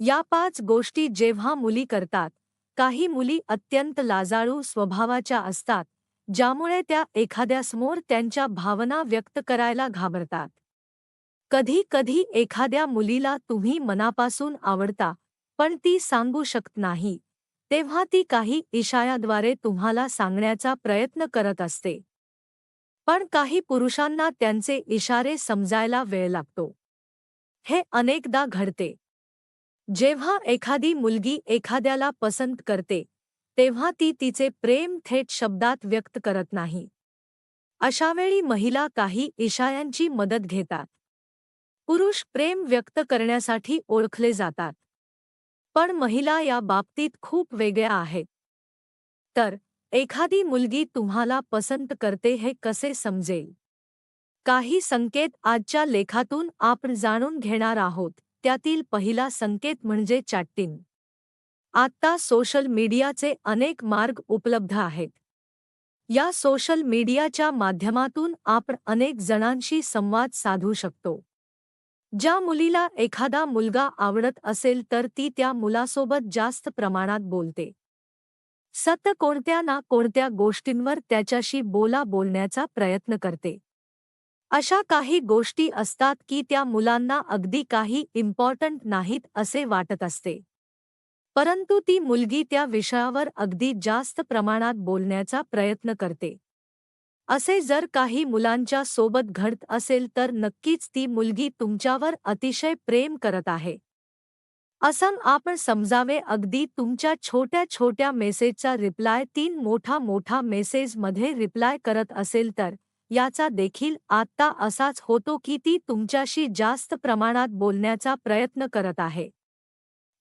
या पाच गोष्टी जेव्हा मुली करतात काही मुली अत्यंत लाजाळू स्वभावाच्या असतात ज्यामुळे त्या एखाद्यासमोर त्यांच्या भावना व्यक्त करायला घाबरतात. कधी कधी एखाद्या मुलीला तुम्ही मनापासून आवडता पण ती सांगू शकत नाही तेव्हा ती काही इशायाद्वारे तुम्हाला सांगण्याचा प्रयत्न करत असते. पण काही पुरुषांना त्यांचे इशारे समजायला वेळ लागतो. हे अनेकदा घडते. जेव्हा एखादी मुलगी एखाद्याला पसंत करते तेव्हा ती तिचे प्रेम थेट शब्दात व्यक्त करत नाही. अशावेळी महिला काही इशायांची मदत घेतात. पुरुष प्रेम व्यक्त करण्यासाठी ओळखले जातात. पण महिला या बाबतीत खूप वेगळ्या आहेत. तर एखादी मुलगी तुम्हाला पसंत करते हे कसे समजेल? काही संकेत आजच्या लेखातून आपण जाणून घेणार आहोत. त्यातील पहिला संकेत म्हणजे चॅटिंग. आत्ता सोशल मीडियाचे अनेक मार्ग उपलब्ध आहेत. या सोशल मीडियाच्या माध्यमातून आपण अनेक जणांशी संवाद साधू शकतो. ज्या मुलीला एखादा मुलगा आवडत असेल तर ती त्या मुलासोबत जास्त प्रमाणात बोलते. सत कोणत्या ना कोणत्या गोष्टींवर त्याच्याशी बोला बोलण्याचा प्रयत्न करते. अशा काही गोष्टी असतात की त्या मुलांना अगदी काही इम्पॉर्टंट नाहीत असे वाटत असते. परंतु ती मुलगी त्या विषयावर अगदी जास्त प्रमाणात बोलण्याचा प्रयत्न करते. असे जर काही मुलांच्या सोबत घडत असेल तर नक्कीच ती मुलगी तुमच्यावर अतिशय प्रेम करत आहे. असं आपण समजावे अगदी तुमच्या छोट्या छोट्या मेसेजचा रिप्लाय तीन मोठा मोठा मेसेजमध्ये रिप्लाय करत असेल तर याचा देखील आत्ता असाच होतो की ती तुमच्याशी जास्त प्रमाणात बोलण्याचा प्रयत्न करत आहे.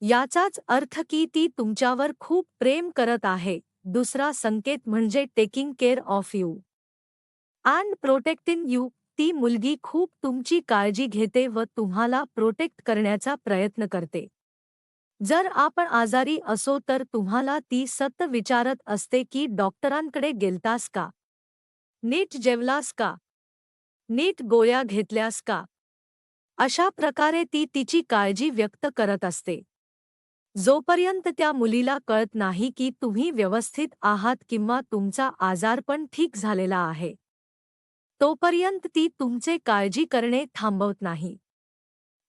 याचाच अर्थ की ती तुमच्यावर खूप प्रेम करत आहे. दुसरा संकेत म्हणजे taking care of you and protecting you ती मुलगी खूप तुमची काळजी घेते व तुम्हाला प्रोटेक्ट करण्याचा प्रयत्न करते. जर आपण आजारी असो तर तुम्हाला ती सत विचारत असते की डॉक्टरांकडे गेलतास का? नीट जेवलास का? नीट गोळ्या घेतल्यास का? अशा प्रकारे ती तिची काळजी व्यक्त करत असते. जोपर्यंत त्या मुलीला कळत नाही की तुम्ही व्यवस्थित आहात किंवा तुमचा आजारपण ठीक झालेला आहे तोपर्यंत ती तुमचे काळजी करणे थांबवत नाही.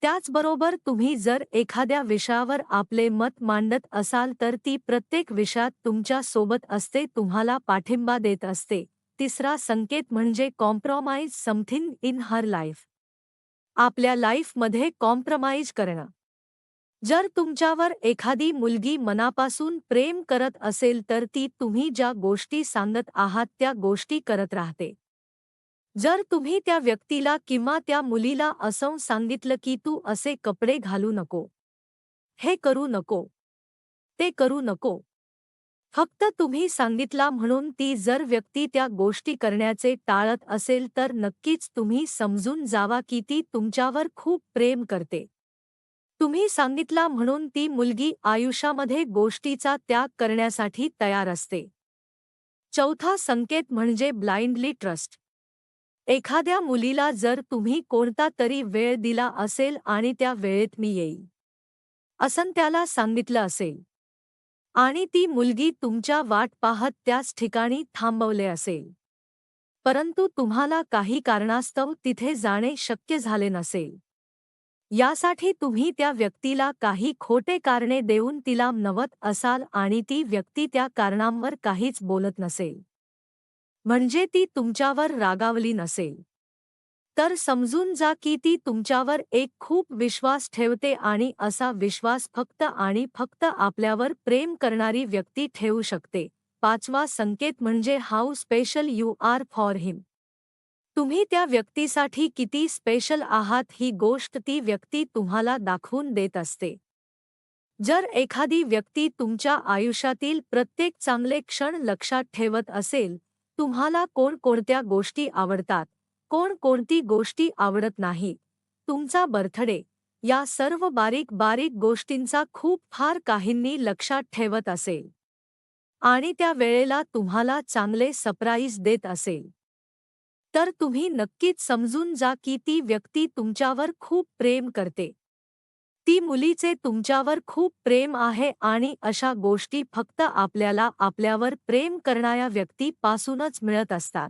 त्याचबरोबर तुम्ही जर एखाद्या विषयावर आपले मत मांडत असाल तर ती प्रत्येक विषयात तुमच्यासोबत असते तुम्हाला पाठिंबा देत असते. तिसरा संकेत म्हणजे compromise something in her life आपल्या लाईफमध्ये कॉम्प्रमाइज करणं. जर तुमच्यावर एखादी मुलगी मनापासून प्रेम करत असेल तर ती तुम्ही ज्या गोष्टी सांगत आहात त्या गोष्टी करत राहते. जर तुम्ही त्या व्यक्तीला किंवा त्या मुलीला असं सांगितलं की तू असे कपडे घालू नको. हे करू नको. ते करू नको. फक्त तुम्ही सांगितला म्हणून ती जर व्यक्ती त्या गोष्टी करण्याचे टाळत असेल तर नक्कीच तुम्ही समजून जावा की ती तुमच्यावर खूप प्रेम करते. तुम्ही सांगितला म्हणून ती मुलगी आयुष्यामध्ये गोष्टीचा त्याग करण्यासाठी तयार असते. चौथा संकेत म्हणजे ब्लाइंडली ट्रस्ट. एखाद्या मुलीला जर तुम्ही कोणता तरी वेळ दिला असेल आणि त्या वेळेत मी येईल. असं त्याला सांगितलं असेल. आणि ती मुलगी तुमच्या वाट पाहत त्याच ठिकाणी थांबवले असेल. परंतु तुम्हाला काही कारणास्तव तिथे जाणे शक्य झाले नसेल. यासाठी तुम्ही त्या व्यक्तीला काही खोटे कारणे देऊन तिला नवत असाल आणि ती व्यक्ती त्या कारणांवर काहीच बोलत नसेल. म्हणजे ती तुमच्यावर रागावली नसेल. तर समजून जा की ती तुमच्यावर एक खूप विश्वास ठेवते आणि असा विश्वास फक्त आणि फक्त आपल्यावर प्रेम करणारी व्यक्ती ठेवू शकते. पाचवा संकेत म्हणजे how special you are for him तुम्ही त्या व्यक्तीसाठी किती स्पेशल आहात ही गोष्ट ती व्यक्ती तुम्हाला दाखवून देत असते. जर एखादी व्यक्ती तुमच्या आयुष्यातील प्रत्येक चांगले क्षण लक्षात ठेवत असेल तुम्हाला कोणकोणत्या गोष्टी आवडतात? कोण कोणती गोष्टी आवडत नाही. तुमचा बर्थडे या सर्व बारीक बारीक गोष्टींचा खूप फार काहींनी लक्षात ठेवत असेल. आणि त्या वेळेला तुम्हाला चांगले सरप्राईज देत असेल. तर तुम्ही नक्कीच समजून जा की ती व्यक्ती तुमच्यावर खूप प्रेम करते. ती मुलीचे तुमच्यावर खूप प्रेम आहे आणि अशा गोष्टी फक्त आपल्याला आपल्यावर प्रेम करणाऱ्या व्यक्तीपासूनच मिळत असतात.